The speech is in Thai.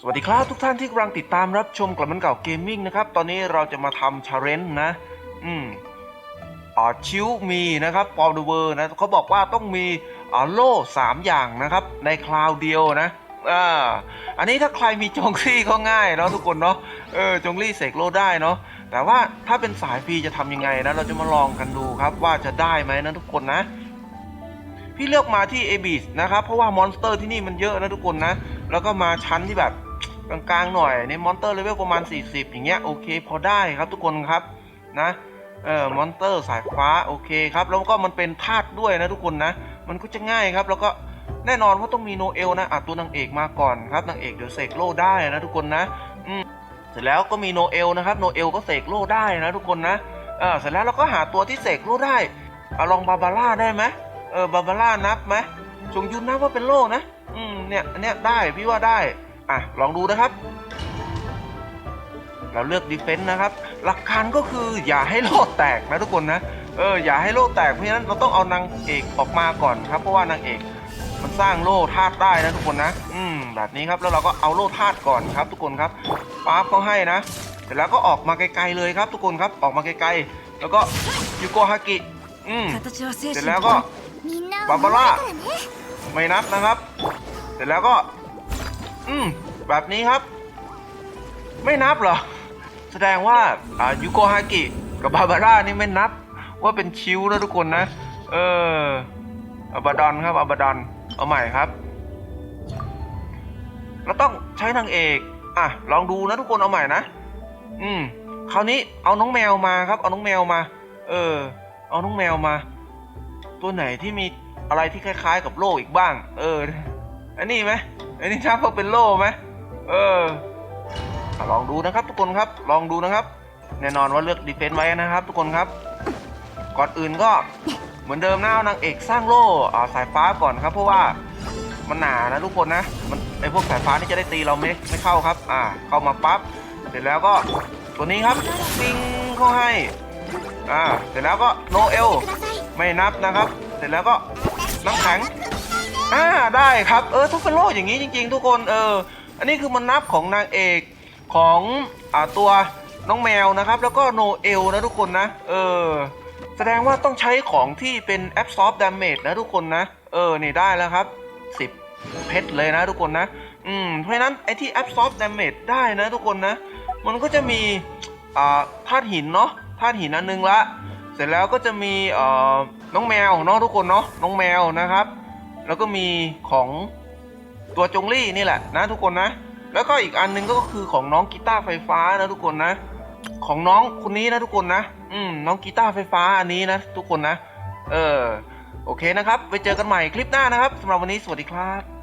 สวัสดีครับทุกท่านที่กำลังติดตามรับชมกลับมันเก่าเกมมิ่งนะครับ ตอนนี้เราจะมาทำชาเลนจ์นะ อืมอ่าชิวมีนะครับปอมเดเวอร์นะเขาบอกว่าต้องมีอ่าโล่สามอย่างนะครับ ในคราวเดียวนะอ่าอันนี้ถ้าใครมีจงลี่ก็ง่ายเนาะทุกคนเนาะเออจงลี่เสกโล่ได้เนาะแต่ว่าถ้าเป็นสายฟรีจะทำยังไงนะเราจะมาลองกันดูครับว่าจะได้ไหมนะทุกคนนะ พี่เลือกมาที่ a b i s นะครับเพราะว่ามอนสเตอร์ที่นี่มันเยอะนะทุกคนนะ แล้วก็มาชั้นที่แบบ กลางๆหน่อยในมอนเตอร์เลเวลประมาณ 40 อย่างเงี้ยโอเคพอได้ครับทุกคนครับนะเอ่อมอนเตอร์สายฟ้าโอเคครับแล้วก็มันเป็นธาตุด้วยนะทุกคนนะมันก็จะง่ายครับแล้วก็แน่นอนว่าต้องมีโนเอลนะอะตัวนางเอกมาก่อนครับนางเอกเดี๋ยวเสกโล่ได้นะทุกคนนะอืมเสร็จแล้วก็มีโนเอลนะครับโนเอลก็เสกโล่ได้นะทุกคนนะเออเสร็จแล้วเราก็หาตัวที่เสกโล่ได้เอะลองบาบาร่าได้ไหมเออบาบาร่านับไหมจงยุนนับว่าเป็นโล่นะอืมเนี่ยอันเนี้ยได้พี่ว่าได้ อะ ลองดูนะครับ เราเลือกดีเฟนต์นะครับ หลักการก็คืออย่าให้โลดแตกนะทุกคนนะ เออ อย่าให้โลดแตก เพราะฉะนั้นเราต้องเอานางเอกออกมาก่อนครับ เพราะว่านางเอกมันสร้างโลดธาตุได้นะทุกคนนะ อืม แบบนี้ครับ แล้วเราก็เอาโลดธาตุก่อนครับ ทุกคนครับปั๊บเขาให้นะ เสร็จแล้วก็ออกมาไกลๆเลยครับ ทุกคนครับ ออกมาไกลๆ แล้วก็ยูโกฮากิ อืม เสร็จแล้วก็บาบาร่าไม่นับนะครับ เสร็จแล้วก็ อืม แบบนี้ครับ ไม่นับเหรอ แสดงว่าอ่ายูโกฮากิ กับบาบาร่านี่ไม่นับ ว่าเป็นชิวนะทุกคนนะ เอออับาดอนครับอับาดอน เอาใหม่ครับ เราต้องใช้นางเอก อะ ลองดูนะทุกคนเอาใหม่นะ อืม คราวนี้เอาน้องแมวมาครับ เอาน้องแมวมา เออ เอาน้องแมวมา ตัวไหนที่มีอะไรที่คล้าย ๆ กับโล่อีกบ้าง เออ อันนี้ไหมอันนี้ถ้าเพราะเป็นโล่ไหมเออลองดูนะครับ ทุกคนครับลองดูนะครับ แน่นอนว่าเลือกดีเฟนต์ไว้นะครับ ทุกคนครับ ก่อนอื่นก็เหมือนเดิมนะเอานางเอกสร้างโล่เอาสายฟ้าก่อนครับ เพราะว่ามันหนานะทุกคนนะมันไอพวกสายฟ้านี่จะได้ตีเราไม่ไม่เข้าครับ อ่า เข้ามาปั๊บเสร็จแล้วก็ตัวนี้ครับปิงเข้าให้อ่าเสร็จแล้วก็โนเอลไม่นับนะครับ เสร็จแล้วก็น้ำแข็ง อ่าได้ครับเออทุกเป็นโลอย่างนี้จริง ๆ ทุกคนเออ อันนี้คือมันนับของนางเอกของอ่าตัวน้องแมวนะครับ แล้วก็โนเอลนะทุกคนนะ เออ แสดงว่าต้องใช้ของที่เป็น absorb damage นะทุกคนนะ เออนี่ได้แล้วครับ 10 เพชรเลยนะทุกคนนะ อืม เพราะนั้นไอ้ที่ absorb damage ได้นะทุกคนนะ มันก็จะมีอ่าธาตุหินเนาะธาตุหินอันนึงละ เสร็จแล้วก็จะมีเอ่อน้องแมวเนาะทุกคนเนาะน้องแมวนะครับ แล้วก็มีของตัวจงลี่นี่แหละนะทุกคนนะ แล้วก็อีกอันหนึงก็คือของน้องกีตาร์ไฟฟ้านะทุกคนนะ ของน้องคนนี้นะทุกคนนะ อืมน้องกีตาร์ไฟฟ้าอันนี้นะทุกคนนะ เออ โอเคนะครับ ไปเจอกันใหม่คลิปหน้านะครับสำหรับวันนี้สวัสดีครับ